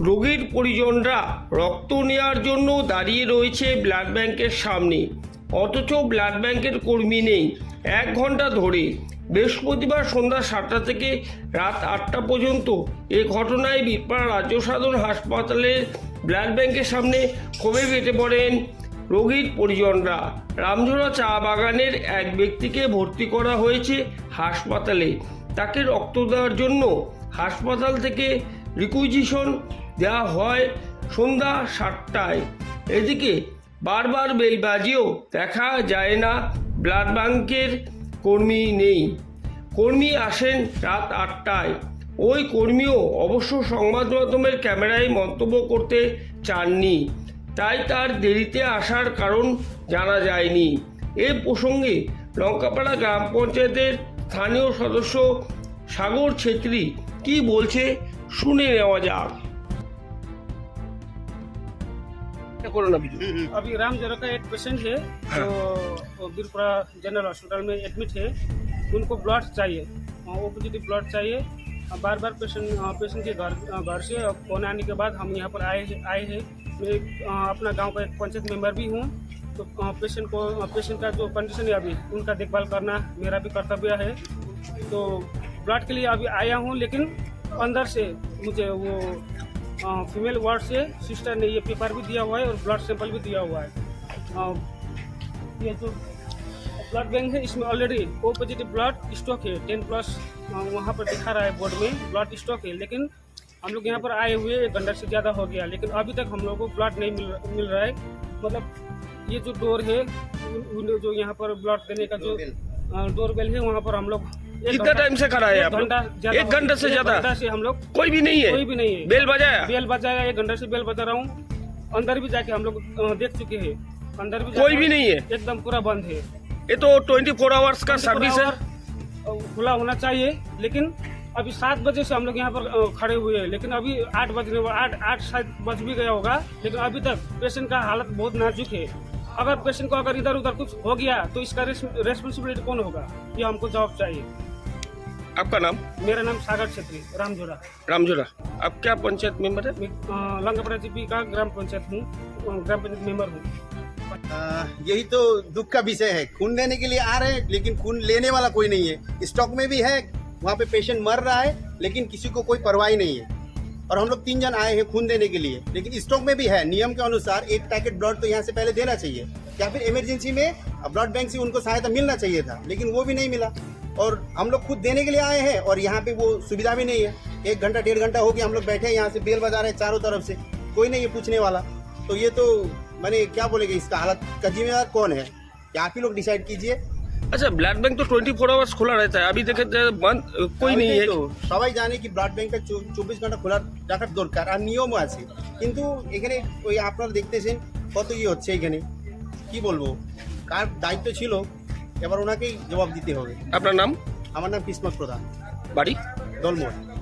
রোগীর পরিজনরা রক্ত নেওয়ার জন্য দাঁড়িয়ে রয়েছে ব্লাড ব্যাংকের সামনে। অথচ ব্লাড ব্যাংকের কর্মী নেই এক ঘণ্টা ধরে। বৃহস্পতিবার সন্ধ্যা সাতটা থেকে রাত আটটা পর্যন্ত এ ঘটনায় বীরপাড়া রাজ্য সাধারণ হাসপাতালের ব্লাড ব্যাংকের সামনে ক্ষোভে ফেটে পড়েন রোগীর পরিজনরা। রামঝোড়া চা বাগানের এক ব্যক্তিকে ভর্তি করা হয়েছে হাসপাতালে। তাকে রক্ত দেওয়ার জন্য হাসপাতাল থেকে রিকুইজিশন দেওয়া হয় সন্ধ্যা সাতটায়। এদিকে বারবার বেল বাজিয়েও দেখা যায় না, ব্লাড ব্যাংকের কর্মী নেই। কর্মী আসেন রাত আটটায়। ওই কর্মীও অবশ্য সংবাদ মাধ্যমের ক্যামেরায় মন্তব্য করতে চাননি। তাই তার দেরিতে আসার কারণ জানা যায়নি। এ প্রসঙ্গে লঙ্কাপাড়া গ্রাম পঞ্চায়েতের স্থানীয় সদস্য সাগর ছেত্রী কি বলছে শুনে নেওয়া যাক। है कोरोना भी अभी राम जरा का एक पेशेंट है जो बीरपुरा जनरल हॉस्पिटल में एडमिट है। उनको ब्लड चाहिए ओ पॉजिटिव ब्लड चाहिए। बार बार पेशेंट पेशेंट के घर घर से फ़ोन आने के बाद हम यहाँ पर आए आए हैं। मैं अपना गाँव का एक पंचायत मेंबर भी हूँ। तो पेशेंट को पेशेंट का जो कंडीशन है अभी उनका देखभाल करना मेरा भी कर्तव्य है। तो ब्लड के लिए अभी आया हूँ लेकिन अंदर से मुझे वो फीमेल वार्ड से सिस्टर ने ये पेपर भी दिया हुआ है और ब्लड सैंपल भी दिया हुआ है। ये जो ब्लड बैंक है इसमें already O positive blood stock है टेन प्लस वहाँ पर दिखा रहा है बोर्ड में ब्लड स्टॉक है लेकिन हम लोग यहाँ पर आए हुए एक घंटा से ज़्यादा हो गया लेकिन अभी तक हम लोग को ब्लड नहीं मिल मिल रहा है। मतलब ये जो डोर है जो यहाँ पर ब्लड देने का जो डोर बेल है वहाँ पर हम लोग कितना टाइम से खड़ा है एक आप? घंटा एक घंटे से ज़्यादा? से हम लोग कोई भी नहीं है? कोई भी नहीं है। बेल बजाया? बेल बजाया एक घंटे से बेल बजा रहा हूँ। अंदर भी जाके हम लोग देख चुके हैं। अंदर भी कोई भी नहीं है? एकदम पूरा बंद है। ये तो ट्वेंटी फोर आवर्स का सर्विस है। खुला होना चाहिए लेकिन अभी सात बजे से हम लोग यहाँ पर खड़े हुए हैं। लेकिन अभी आठ बजने आठ आठ शायद बज भी गया होगा लेकिन अभी तक पेशेंट का हालत बहुत नाजुक है। अगर पेशेंट को अगर इधर उधर कुछ हो गया तो इसका रेस्पॉन्सिबिलिटी कौन होगा? ये हमको जवाब चाहिए। आपका नाम? मेरा नाम सागर छेत्री रामझोरा। रामजोरा आप क्या पंचायत मेंबर है? मैं लंगापड़ा जीपी का ग्राम पंचायत हूँ ग्राम पंचायत मेंबर हूँ। यही तो दुख का विषय है। खून देने के लिए आ रहे हैं लेकिन खून लेने वाला कोई नहीं है। स्टॉक में भी है वहाँ पे पेशेंट मर रहा है लेकिन किसी को कोई परवाह नहीं है। और हम लोग तीन जन आए हैं खून देने के लिए। लेकिन स्टॉक में भी है नियम के अनुसार एक पैकेट ब्लड तो यहाँ से पहले देना चाहिए। या फिर इमरजेंसी में ब्लड बैंक से उनको सहायता मिलना चाहिए था लेकिन वो भी नहीं मिला। और हम लोग खुद देने के लिए आए हैं और यहाँ पे वो सुविधा भी नहीं है एक घंटा डेढ़ घंटा हो गया हम लोग बैठे हैं यहाँ से बेल बजा रहे हैं चारों तरफ से कोई नहीं है पूछने वाला तो ये तो मैंने क्या बोलेगा इसका हालत का जिम्मेदार कौन है या आप ही लोग डिसाइड कीजिए अच्छा ब्लड बैंक तो ट्वेंटी फोर आवर्स खुला रहता है अभी देखे तो बंद कोई नहीं है তো সবাই জানে কি ব্লাড ব্যাংকটা চব্বিশ ঘন্টা খোলা রাখার দরকার আর নিয়মও আছে কিন্তু এখানে ওই আপনারা দেখতেছেন কত ইয়ে হচ্ছে এখানে কি বলবো কার দায়িত্ব ছিল এবার ওনাকেই জবাব দিতে হবে। আপনার নাম? আমার নাম কিসমত প্রধান। বাড়ি? দলমোড়।